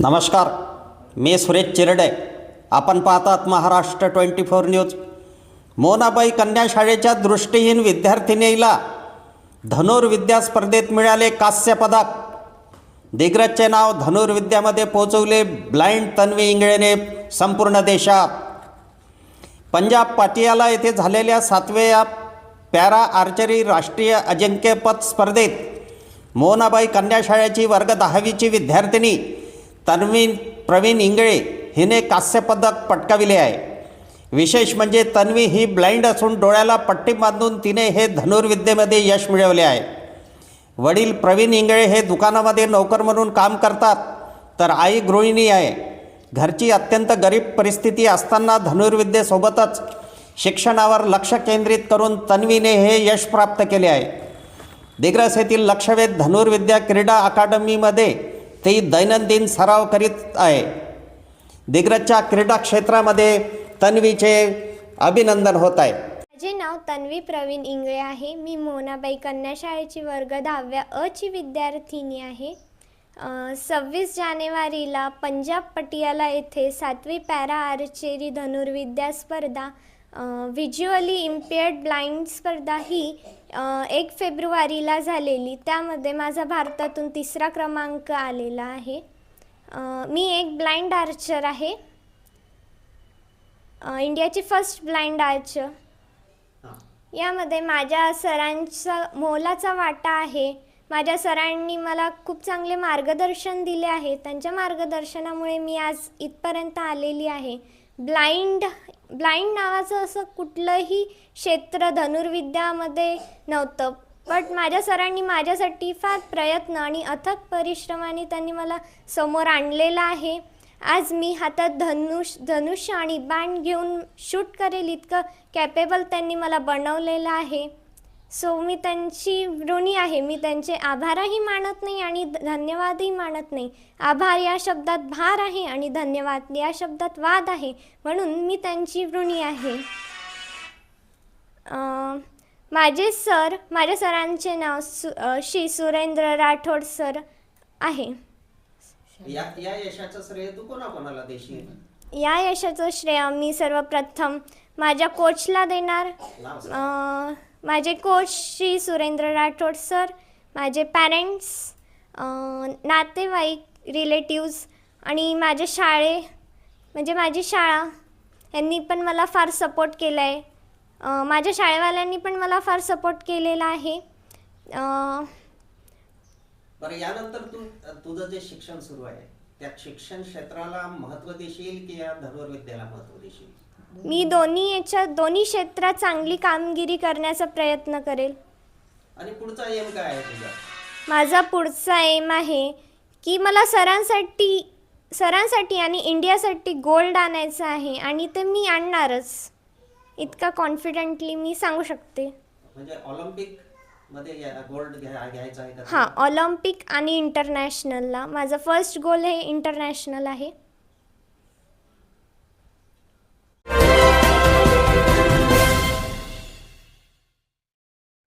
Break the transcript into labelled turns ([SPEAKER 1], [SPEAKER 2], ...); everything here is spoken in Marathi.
[SPEAKER 1] नमस्कार मी सुरेश चिरडे. आपण पाहतात Maharashtra twenty four news. Monabai कन्या शाळेच्या दृष्टीहीन विद्यार्थिनीला धनुर्विद्या स्पर्धेत मिळाले कांस्य पदक. दिग्रजचे नाव धनुर्विद्यामध्ये पोहोचवले ब्लाइंड तन्वी इंगळेने संपूर्ण देशात. पंजाब पाटियाला येथे झालेल्या सातव्या पॅरा आर्चरी राष्ट्रीय अजिंक्यपद स्पर्धेत मोनाबाई कन्या शाळेची वर्ग दहावीची विद्यार्थिनी तन्वी प्रवीण इंगळे हिने कांस्यपदक पटकाविले आहे. विशेष म्हणजे तन्वी ही ब्लाइंड असून डोळ्याला पट्टी बांधून तिने हे धनुर्विद्येमध्ये यश मिळवले आहे. वडील प्रवीण इंगळे हे दुकानामध्ये नोकर म्हणून काम करतात तर आई गृहिणी आहे. घरची अत्यंत गरीब परिस्थिती असताना धनुर्विद्येसोबतच शिक्षणावर लक्ष केंद्रित करून तन्वीने हे यश प्राप्त केले आहे. दिग्रस येथील लक्षवेध धनुर्विद्या क्रीडा अकादमीमध्ये ते दैनंदिन सराव करीत आहे. दिग्रजच्या क्रीडा क्षेत्रामध्ये तन्वीचे अभिनंदन होत आहे.
[SPEAKER 2] माझे नाव तन्वी प्रवीण इंगळे आहे. मी मोनाबाई कन्या शाळेची वर्ग दहाव्या अची विद्यार्थिनी आहे. सव्वीस जानेवारीला पंजाब पटियाला येथे सातवी पॅरा आर्चेरी धनुर्विद्या स्पर्धा व्हिज्युअली इम्पेअर्ड ब्लाइंड स्पर्धा ही एक फेब्रुवारीला झालेली. त्यामध्ये माझा भारतातून तिसरा क्रमांक आलेला आहे. मी एक ब्लाइंड आर्चर आहे. इंडियाची फर्स्ट ब्लाइंड आर्चर यामध्ये माझ्या सरांचा मोलाचा वाटा आहे. माझ्या सरांनी मला खूप चांगले मार्गदर्शन दिले आहे. त्यांच्या मार्गदर्शनामुळे मी आज इथपर्यंत आलेली आहे. ब्लाइंड ब्लाइंड नावाचं असं कुठलंही क्षेत्र धनुर्विद्यामध्ये नव्हतं. बट माझ्या सरांनी माझ्यासाठी फार प्रयत्न आणि अथक परिश्रमाने त्यांनी मला समोर आणलेलं आहे. आज मी हातात धनुष धनुष्य आणि बाण घेऊन शूट करेल इतकं कॅपेबल त्यांनी मला बनवलेलं आहे. सो मी त्यांची ऋणी आहे. मी त्यांचे आभारही मानत नाही आणि धन्यवादही मानत नाही. आभार या शब्दात भार आहे आणि धन्यवाद या शब्दात वाद आहे. म्हणून मी त्यांची ऋणी आहे. माझे सर माझ्या सरांचे नाव सु श्री सुरेंद्र राठोड सर आहे.
[SPEAKER 1] या या यशाचं श्रेय तू कोणाकोणाला देशील?
[SPEAKER 2] या यशाचं श्रेय मी सर्वप्रथम माझ्या कोचला देणार. माझे कोच श्री सुरेंद्र राठोड सर माझे पॅरेंट्स नातेवाईक रिलेटिव्ज आणि माझे शाळे म्हणजे माझी शाळा यांनी पण मला फार सपोर्ट केला आहे माझ्या शाळेवाल्यांनी पण मला फार सपोर्ट केलेला आहे.
[SPEAKER 1] बरं यानंतर तू तुझं जे शिक्षण सुरू आहे त्या शिक्षण क्षेत्राला महत्त्व देशील की या धनुर्विद्याला महत्त्व देशील?
[SPEAKER 2] मी दोन्ही याच्या दोन्ही क्षेत्रात चांगली कामगिरी करण्याचा प्रयत्न करेल.
[SPEAKER 1] आणि पुढचा एम काय आहे तुझा?
[SPEAKER 2] माझा पुढचा एम आहे की मला सरांसाठी सरांसाठी आणि इंडियासाठी गोल्ड आणायचं आहे आणि ते मी आणणारच. इतका कॉन्फिडेंटली मी सांगू शकते.
[SPEAKER 1] म्हणजे ऑलिम्पिकमध्ये गोल्ड घ्यायचा आहे का?
[SPEAKER 2] हां ऑलिम्पिक आणि इंटरनॅशनलला माझं फर्स्ट गोल हे इंटरनॅशनल आहे.